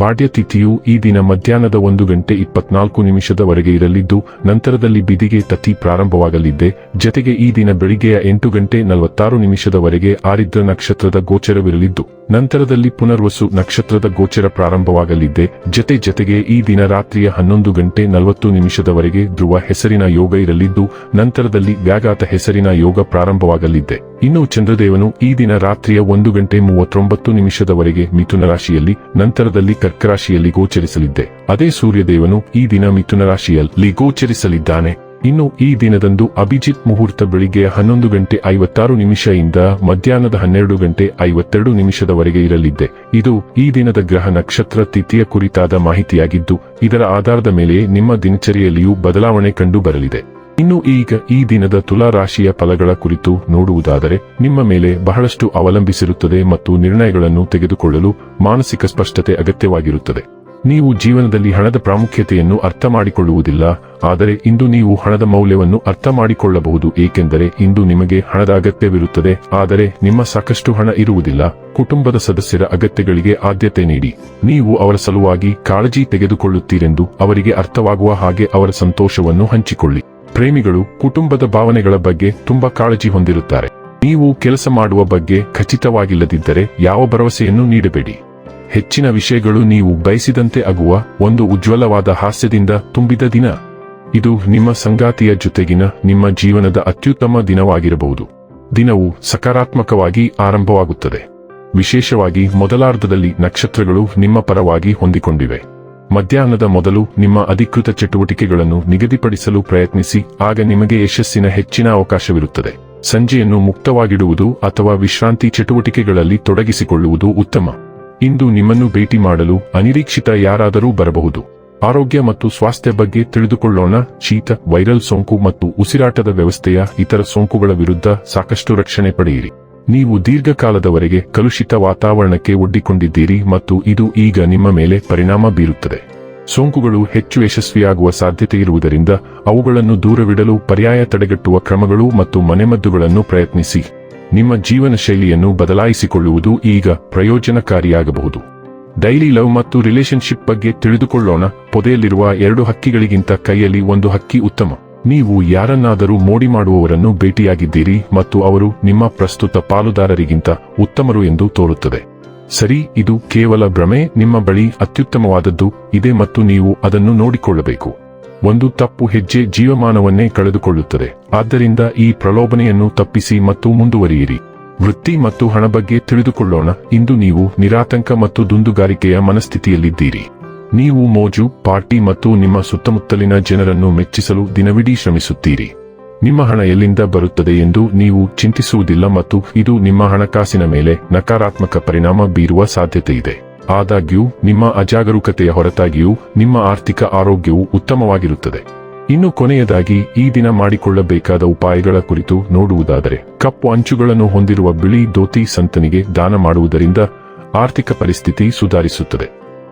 ಪಾಡ್ಯ ತಿಥಿಯು ಈ ದಿನ ಮಧ್ಯಾಹ್ನದ ಒಂದು ಗಂಟೆ ಇಪ್ಪತ್ನಾಲ್ಕು ನಿಮಿಷದವರೆಗೆ ಇರಲಿದ್ದು, ನಂತರದಲ್ಲಿ ಬಿದಿಗೆ ತತಿ ಪ್ರಾರಂಭವಾಗಲಿದ್ದೆ. ಜತೆಗೆ ಈ ದಿನ ಬೆಳಿಗ್ಗೆಯ ಎಂಟು ಗಂಟೆ ನಲವತ್ತಾರು ನಿಮಿಷದವರೆಗೆ ಆರಿದ್ರ ನಕ್ಷತ್ರದ ಗೋಚರವಿರಲಿದ್ದು, ನಂತರದಲ್ಲಿ ಪುನರ್ವಸು ನಕ್ಷತ್ರದ ಗೋಚರ ಪ್ರಾರಂಭವಾಗಲಿದ್ದೆ. ಜತೆ ಜತೆಗೆ ಈ ದಿನ ರಾತ್ರಿಯ ಹನ್ನೊಂದು ಗಂಟೆ ನಲವತ್ತು ನಿಮಿಷದವರೆಗೆ ಧ್ರುವ ಹೆಸರಿನ ಯೋಗ ಇರಲಿದ್ದು, ನಂತರದಲ್ಲಿ ವ್ಯಾಘಾತ ಹೆಸರಿನ ಯೋಗ ಪ್ರಾರಂಭವಾಗಲಿದ್ದೆ. ಇನ್ನು ಚಂದ್ರದೇವನು ಈ ದಿನ ರಾತ್ರಿಯ ಒಂದು ಗಂಟೆ ಮೂವತ್ತೊಂಬತ್ತು ನಿಮಿಷದವರೆಗೆ ಮಿಥುನ ರಾಶಿಯಲ್ಲಿ, ನಂತರದಲ್ಲಿ ಕರ್ಕರಾಶಿಯಲ್ಲಿ ಗೋಚರಿಸಲಿದ್ದೆ. ಅದೇ ಸೂರ್ಯದೇವನು ಈ ದಿನ ಮಿಥುನ ರಾಶಿಯಲ್ಲಿ ಗೋಚರಿಸಲಿದ್ದಾನೆ. ಇನ್ನು ಈ ದಿನದಂದು ಅಭಿಜಿತ್ ಮುಹೂರ್ತ ಬೆಳಿಗ್ಗೆ ಹನ್ನೊಂದು ಗಂಟೆ ಐವತ್ತಾರು ನಿಮಿಷದಿಂದ ಮಧ್ಯಾಹ್ನದ ಹನ್ನೆರಡು ಗಂಟೆ ಐವತ್ತೆರಡು ನಿಮಿಷದವರೆಗೆ ಇರಲಿದ್ದೆ. ಇದು ಈ ದಿನದ ಗ್ರಹ ನಕ್ಷತ್ರ ತಿಥಿಯ ಕುರಿತಾದ ಮಾಹಿತಿಯಾಗಿದ್ದು, ಇದರ ಆಧಾರದ ಮೇಲೆ ನಿಮ್ಮ ದಿನಚರಿಯಲ್ಲಿಯೂ ಬದಲಾವಣೆ ಕಂಡು ಬರಲಿದೆ. ಇನ್ನು ಈಗ ಈ ದಿನದ ತುಲಾ ರಾಶಿಯ ಫಲಗಳ ಕುರಿತು ನೋಡುವುದಾದರೆ, ನಿಮ್ಮ ಮೇಲೆ ಬಹಳಷ್ಟು ಅವಲಂಬಿಸಿರುತ್ತದೆ ಮತ್ತು ನಿರ್ಣಯಗಳನ್ನು ತೆಗೆದುಕೊಳ್ಳಲು ಮಾನಸಿಕ ಸ್ಪಷ್ಟತೆ ಅಗತ್ಯವಾಗಿರುತ್ತದೆ. ನೀವು ಜೀವನದಲ್ಲಿ ಹಣದ ಪ್ರಾಮುಖ್ಯತೆಯನ್ನು ಅರ್ಥ ಮಾಡಿಕೊಳ್ಳುವುದಿಲ್ಲ, ಆದರೆ ಇಂದು ನೀವು ಹಣದ ಮೌಲ್ಯವನ್ನು ಅರ್ಥ ಮಾಡಿಕೊಳ್ಳಬಹುದು, ಏಕೆಂದರೆ ಇಂದು ನಿಮಗೆ ಹಣದ ಅಗತ್ಯವಿರುತ್ತದೆ, ಆದರೆ ನಿಮ್ಮ ಸಾಕಷ್ಟು ಹಣ ಇರುವುದಿಲ್ಲ. ಕುಟುಂಬದ ಸದಸ್ಯರ ಅಗತ್ಯಗಳಿಗೆ ಆದ್ಯತೆ ನೀಡಿ. ನೀವು ಅವರ ಸಲುವಾಗಿ ಕಾಳಜಿ ತೆಗೆದುಕೊಳ್ಳುತ್ತೀರೆಂದು ಅವರಿಗೆ ಅರ್ಥವಾಗುವ ಹಾಗೆ ಅವರ ಸಂತೋಷವನ್ನು ಹಂಚಿಕೊಳ್ಳಿ. ಪ್ರೇಮಿಗಳು ಕುಟುಂಬದ ಭಾವನೆಗಳ ಬಗ್ಗೆ ತುಂಬಾ ಕಾಳಜಿ ಹೊಂದಿರುತ್ತಾರೆ. ನೀವು ಕೆಲಸ ಮಾಡುವ ಬಗ್ಗೆ ಖಚಿತವಾಗಿಲ್ಲದಿದ್ದರೆ ಯಾವ ಭರವಸೆಯನ್ನು ನೀಡಬೇಡಿ. ಹೆಚ್ಚಿನ ವಿಷಯಗಳು ನೀವು ಬಯಸಿದಂತೆ ಆಗುವ ಒಂದು ಉಜ್ವಲವಾದ ಹಾಸ್ಯದಿಂದ ತುಂಬಿದ ದಿನ. ಇದು ನಿಮ್ಮ ಸಂಗಾತಿಯ ಜೊತೆಗಿನ ನಿಮ್ಮ ಜೀವನದ ಅತ್ಯುತ್ತಮ ದಿನವಾಗಿರಬಹುದು. ದಿನವು ಸಕಾರಾತ್ಮಕವಾಗಿ ಆರಂಭವಾಗುತ್ತದೆ. ವಿಶೇಷವಾಗಿ ಮೊದಲಾರ್ಧದಲ್ಲಿ ನಕ್ಷತ್ರಗಳು ನಿಮ್ಮ ಪರವಾಗಿ ಹೊಂದಿಕೊಂಡಿವೆ. ಮಧ್ಯಾಹ್ನದ ಮೊದಲು ನಿಮ್ಮ ಅಧಿಕೃತ ಚಟುವಟಿಕೆಗಳನ್ನು ನಿಗದಿಪಡಿಸಲು ಪ್ರಯತ್ನಿಸಿ, ಆಗ ನಿಮಗೆ ಯಶಸ್ಸಿನ ಹೆಚ್ಚಿನ ಅವಕಾಶವಿರುತ್ತದೆ. ಸಂಜೆಯನ್ನು ಮುಕ್ತವಾಗಿಡುವುದು ಅಥವಾ ವಿಶ್ರಾಂತಿ ಚಟುವಟಿಕೆಗಳಲ್ಲಿ ತೊಡಗಿಸಿಕೊಳ್ಳುವುದು ಉತ್ತಮ. ಇಂದು ನಿಮ್ಮನ್ನು ಭೇಟಿ ಮಾಡಲು ಅನಿರೀಕ್ಷಿತ ಯಾರಾದರೂ ಬರಬಹುದು. ಆರೋಗ್ಯ ಮತ್ತು ಸ್ವಾಸ್ಥ್ಯ ಬಗ್ಗೆ ತಿಳಿದುಕೊಳ್ಳೋಣ. ಶೀತ, ವೈರಲ್ ಸೋಂಕು ಮತ್ತು ಉಸಿರಾಟದ ವ್ಯವಸ್ಥೆಯ ಇತರ ಸೋಂಕುಗಳ ವಿರುದ್ಧ ಸಾಕಷ್ಟು ರಕ್ಷಣೆ ಪಡೆಯಿರಿ. ನೀವು ದೀರ್ಘಕಾಲದವರೆಗೆ ಕಲುಷಿತ ವಾತಾವರಣಕ್ಕೆ ಒಡ್ಡಿಕೊಂಡಿದ್ದೀರಿ ಮತ್ತು ಇದು ಈಗ ನಿಮ್ಮ ಮೇಲೆ ಪರಿಣಾಮ ಬೀರುತ್ತದೆ. ಸೋಂಕುಗಳು ಹೆಚ್ಚು ಯಶಸ್ವಿಯಾಗುವ ಸಾಧ್ಯತೆ ಇರುವುದರಿಂದ ಅವುಗಳನ್ನು ದೂರವಿಡಲು ಪರ್ಯಾಯ ತಡೆಗಟ್ಟುವ ಕ್ರಮಗಳು ಮತ್ತು ಮನೆಮದ್ದುಗಳನ್ನು ಪ್ರಯತ್ನಿಸಿ. ನಿಮ್ಮ ಜೀವನ ಶೈಲಿಯನ್ನು ಬದಲಾಯಿಸಿಕೊಳ್ಳುವುದು ಈಗ ಪ್ರಯೋಜನಕಾರಿಯಾಗಬಹುದು. ಡೈಲಿ ಲವ್ ಮತ್ತು ರಿಲೇಷನ್ಶಿಪ್ ಬಗ್ಗೆ ತಿಳಿದುಕೊಳ್ಳೋಣ. ಪೊದೆಯಲ್ಲಿರುವ ಎರಡು ಹಕ್ಕಿಗಳಿಗಿಂತ ಕೈಯಲ್ಲಿ ಒಂದು ಹಕ್ಕಿ ಉತ್ತಮ. ನೀವು ಯಾರನ್ನಾದರೂ ಮೋಡಿ ಮಾಡುವವರನ್ನು ಭೇಟಿಯಾಗಿದ್ದೀರಿ ಮತ್ತು ಅವರು ನಿಮ್ಮ ಪ್ರಸ್ತುತ ಪಾಲುದಾರರಿಗಿಂತ ಉತ್ತಮರು ಎಂದು ತೋರುತ್ತದೆ. ಸರಿ, ಇದು ಕೇವಲ ಭ್ರಮೆ, ನಿಮ್ಮ ಬಳಿ ಅತ್ಯುತ್ತಮವಾದದ್ದು ಇದೆ ಮತ್ತು ನೀವು ಅದನ್ನು ನೋಡಿಕೊಳ್ಳಬೇಕು. ಒಂದು ತಪ್ಪು ಹೆಜ್ಜೆ ಜೀವಮಾನವನ್ನೇ ಕಳೆದುಕೊಳ್ಳುತ್ತದೆ. ಆದ್ದರಿಂದ ಈ ಪ್ರಲೋಭನೆಯನ್ನು ತಪ್ಪಿಸಿ ಮತ್ತು ಮುಂದುವರಿಯಿರಿ. ವೃತ್ತಿ ಮತ್ತು ಹಣ ಬಗ್ಗೆ ತಿಳಿದುಕೊಳ್ಳೋಣ. ಇಂದು ನೀವು ನಿರಾತಂಕ ಮತ್ತು ದುಂದುಗಾರಿಕೆಯ ಮನಸ್ಥಿತಿಯಲ್ಲಿದ್ದೀರಿ. ನೀವು ಮೋಜು, ಪಾರ್ಟಿ ಮತ್ತು ನಿಮ್ಮ ಸುತ್ತಮುತ್ತಲಿನ ಜನರನ್ನು ಮೆಚ್ಚಿಸಲು ದಿನವಿಡೀ ಶ್ರಮಿಸುತ್ತೀರಿ. ನಿಮ್ಮ ಹಣ ಎಲ್ಲಿಂದ ಬರುತ್ತದೆ ಎಂದು ನೀವು ಚಿಂತಿಸುವುದಿಲ್ಲ ಮತ್ತು ಇದು ನಿಮ್ಮ ಹಣಕಾಸಿನ ಮೇಲೆ ನಕಾರಾತ್ಮಕ ಪರಿಣಾಮ ಬೀರುವ ಸಾಧ್ಯತೆಯಿದೆ. ಆದಾಗ್ಯೂ, ನಿಮ್ಮ ಅಜಾಗರೂಕತೆಯ ಹೊರತಾಗಿಯೂ ನಿಮ್ಮ ಆರ್ಥಿಕ ಆರೋಗ್ಯವು ಉತ್ತಮವಾಗಿರುತ್ತದೆ. ಇನ್ನು ಕೊನೆಯದಾಗಿ, ಈ ದಿನ ಮಾಡಿಕೊಳ್ಳಬೇಕಾದ ಉಪಾಯಗಳ ಕುರಿತು ನೋಡುವುದಾದರೆ, ಕಪ್ಪು ಅಂಚುಗಳನ್ನು ಹೊಂದಿರುವ ಬಿಳಿ ದೋತಿ ಸಂತನಿಗೆ ದಾನ ಮಾಡುವುದರಿಂದ ಆರ್ಥಿಕ ಪರಿಸ್ಥಿತಿ ಸುಧಾರಿಸುತ್ತದೆ.